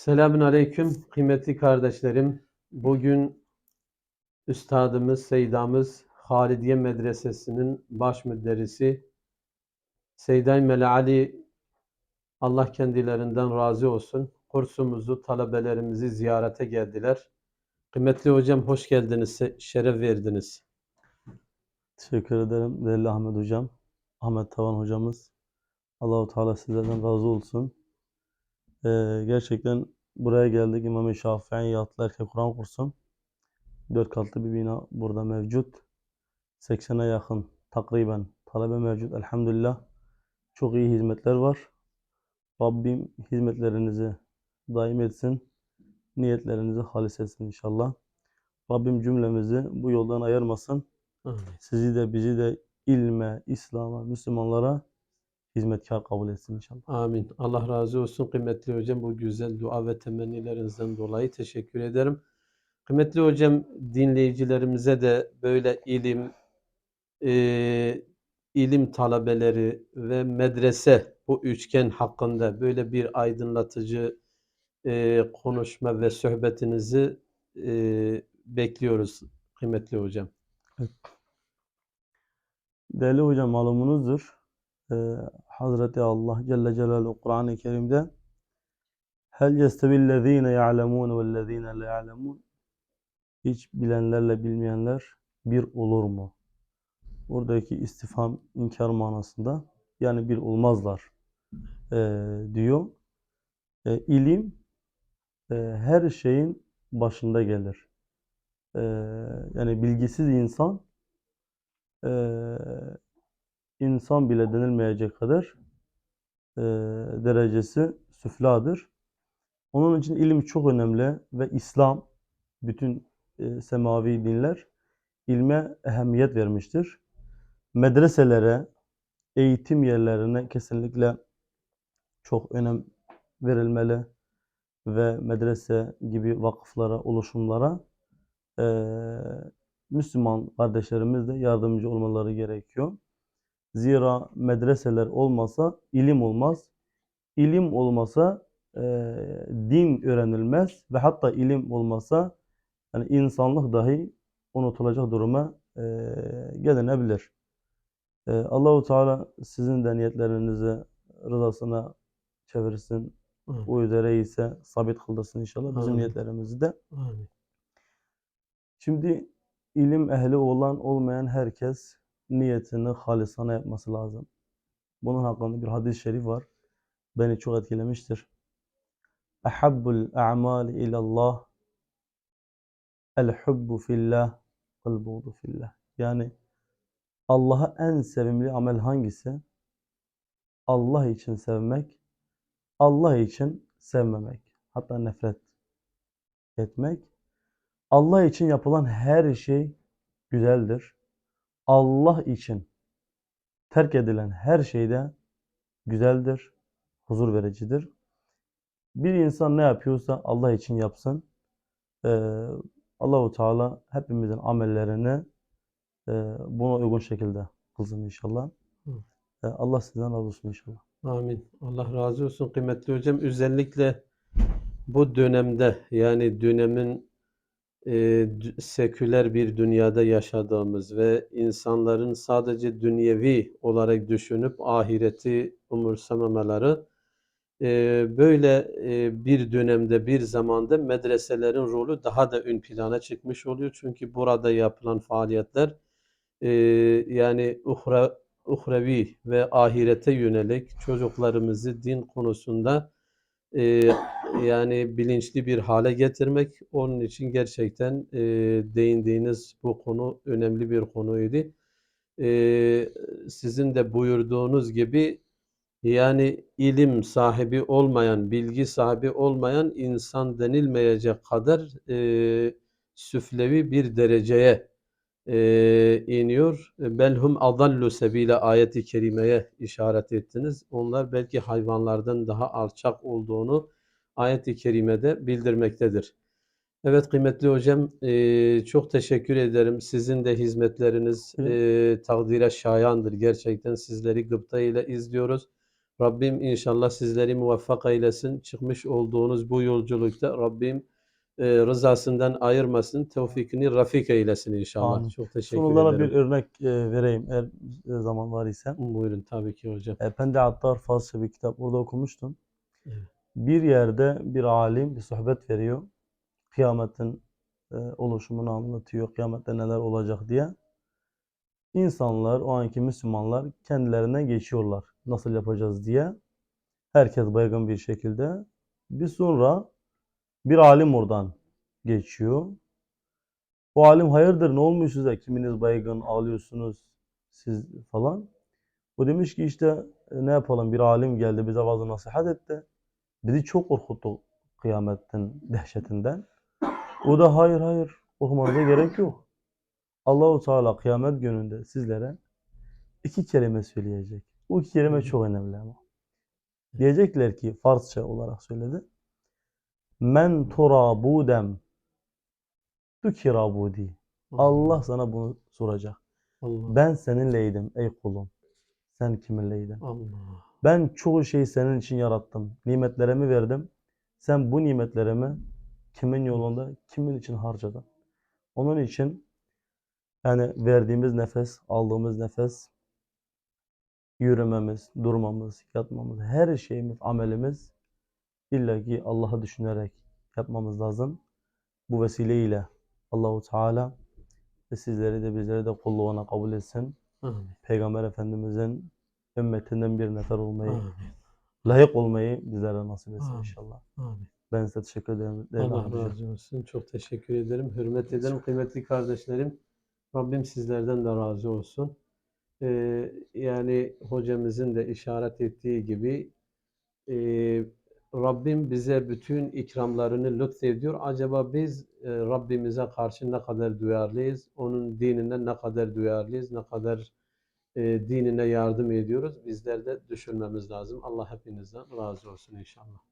Selamün aleyküm kıymetli kardeşlerim. Bugün üstadımız, seydamız Halidiye Medresesi'nin baş müderrisi Seyday Meleali Allah kendilerinden razı olsun. Kursumuzu, talebelerimizi ziyarete geldiler. Kıymetli hocam hoş geldiniz, şeref verdiniz. Teşekkür ederim değerli Ahmet Hocam. Ahmet Tavan Hocamız. Allahu Teala sizlerden razı olsun. Ee, gerçekten buraya geldik. İmam-ı Şafii Yatlı Erkek Kur'an kursu. Dört katlı bir bina burada mevcut. 80'e yakın takriben talebe mevcut. Elhamdülillah. Çok iyi hizmetler var. Rabbim hizmetlerinizi daim etsin. Niyetlerinizi halis etsin inşallah. Rabbim cümlemizi bu yoldan ayırmasın. Sizi de bizi de ilme, İslam'a, Müslümanlara hizmetkar kabul etsin inşallah. Amin. Allah razı olsun kıymetli hocam bu güzel dua ve temennilerinizden dolayı teşekkür ederim. Kıymetli hocam dinleyicilerimize de böyle ilim, e, ilim talebeleri ve medrese bu üçgen hakkında böyle bir aydınlatıcı e, konuşma ve sohbetinizi e, bekliyoruz kıymetli hocam. Değerli hocam malumunuzdur. Ee, Hazreti Allah Celle Celaluhu Kur'an-ı Kerim'de Hel yestevillezine ya'lemun vellezine la ya'lemun Hiç bilenlerle bilmeyenler bir olur mu? Buradaki istifham inkar manasında yani bir olmazlar ee, diyor. Ee, ilim e, her şeyin başında gelir. Ee, yani bilgisiz insan eee, insan bile denilmeyecek kadar eee, derecesi süfladır. Onun için ilim çok önemli ve İslam bütün eee, semavi dinler ilme ehemmiyet vermiştir. Medreselere, eğitim yerlerine kesinlikle çok önem verilmeli ve medrese gibi vakıflara, oluşumlara eee, Müslüman kardeşlerimiz de yardımcı olmaları gerekiyor. Zira medreseler olmasa ilim olmaz. İlim olmasa eee, din öğrenilmez ve hatta ilim olmasa yani insanlık dahi unutulacak duruma eee gelinebilir. Eee, Allahu Teala sizin de niyetlerinizi rızasına çevirsin. Amin. O üzere ise sabit kıldırsın inşallah bizim Amin. niyetlerimizi de. Amin. Şimdi ilim ehli olan olmayan herkes niyetini halisane yapması lazım. Bunun hakkında bir hadis-i şerif var. Beni çok etkilemiştir. Ehabbul a'mali ilallah el hubbu fillah vel buğdu fillah. Yani Allah'a en sevimli amel hangisi? Allah için sevmek, Allah için sevmemek, hatta nefret etmek. Allah için yapılan her şey güzeldir. Allah için terk edilen her şey de güzeldir, huzur vericidir. Bir insan ne yapıyorsa Allah için yapsın. Ee, Allahu Teala hepimizin amellerini e, buna uygun şekilde kılsın inşallah. Ee, Allah sizden razı olsun inşallah. Amin. Allah razı olsun kıymetli hocam. Özellikle bu dönemde yani dönemin e, seküler bir dünyada yaşadığımız ve insanların sadece dünyevi olarak düşünüp ahireti umursamamaları e, böyle e, bir dönemde bir zamanda medreselerin rolü daha da ön plana çıkmış oluyor. Çünkü burada yapılan faaliyetler e, yani uhra, uhrevi ve ahirete yönelik çocuklarımızı din konusunda e, yani bilinçli bir hale getirmek. Onun için gerçekten e, değindiğiniz bu konu önemli bir konuydu. E, sizin de buyurduğunuz gibi yani ilim sahibi olmayan, bilgi sahibi olmayan insan denilmeyecek kadar e, süflevi bir dereceye e, iniyor. Belhum adallu sebile ayeti kerimeye işaret ettiniz. Onlar belki hayvanlardan daha alçak olduğunu ayeti kerimede bildirmektedir. Evet kıymetli hocam, e, çok teşekkür ederim. Sizin de hizmetleriniz Evet. e, takdire şayandır. Gerçekten sizleri gıpta ile izliyoruz. Rabbim inşallah sizleri muvaffak eylesin. Çıkmış olduğunuz bu yolculukta Rabbim e, rızasından ayırmasın. Tevfikini rafik eylesin inşallah. Amin. Çok teşekkür bir ederim. örnek e, vereyim eğer e, zaman var ise. Buyurun tabii ki hocam. Efendi Attar Farsça bir kitap burada okumuştum. Evet. Bir yerde bir alim bir sohbet veriyor. Kıyametin e, oluşumunu anlatıyor. Kıyamette neler olacak diye. İnsanlar, o anki Müslümanlar kendilerine geçiyorlar. Nasıl yapacağız diye. Herkes baygın bir şekilde. Bir sonra bir alim oradan geçiyor. O alim hayırdır ne olmuş size? Kiminiz baygın ağlıyorsunuz siz falan. O demiş ki işte e, ne yapalım bir alim geldi bize bazı nasihat etti. Bizi çok korkuttu kıyametin dehşetinden. O da hayır hayır korkmanıza gerek yok. Allahu Teala kıyamet gününde sizlere iki kelime söyleyecek. Bu iki kelime çok önemli ama. Diyecekler ki Farsça olarak söyledi. Men turabudem tukirabudi. Allah sana bunu soracak. Allah. Ben seninleydim ey kulum. Sen kiminleydin? Allah. Ben çoğu şeyi senin için yarattım. Nimetlerimi verdim. Sen bu nimetlerimi kimin yolunda, kimin için harcadın? Onun için yani verdiğimiz nefes, aldığımız nefes, yürümemiz, durmamız, yatmamız, her şeyimiz, amelimiz illa ki Allah'ı düşünerek yapmamız lazım. Bu vesileyle Allahu Teala ve sizleri de bizleri de kulluğuna kabul etsin. Amin. Peygamber Efendimizin ümmetinden bir nefer olmayı, Amin. layık olmayı bizlere nasip etsin Amin. inşallah. Amin. Ben size teşekkür ederim. Allah razı olsun. Çok teşekkür ederim. Hürmet ederim kıymetli kardeşlerim. Rabbim sizlerden de razı olsun. Ee, yani hocamızın da işaret ettiği gibi e, Rabbim bize bütün ikramlarını lütfediyor. Acaba biz e, Rabbimize karşı ne kadar duyarlıyız? Onun dinine ne kadar duyarlıyız? Ne kadar e, dinine yardım ediyoruz? Bizler de düşünmemiz lazım. Allah hepinizden razı olsun inşallah.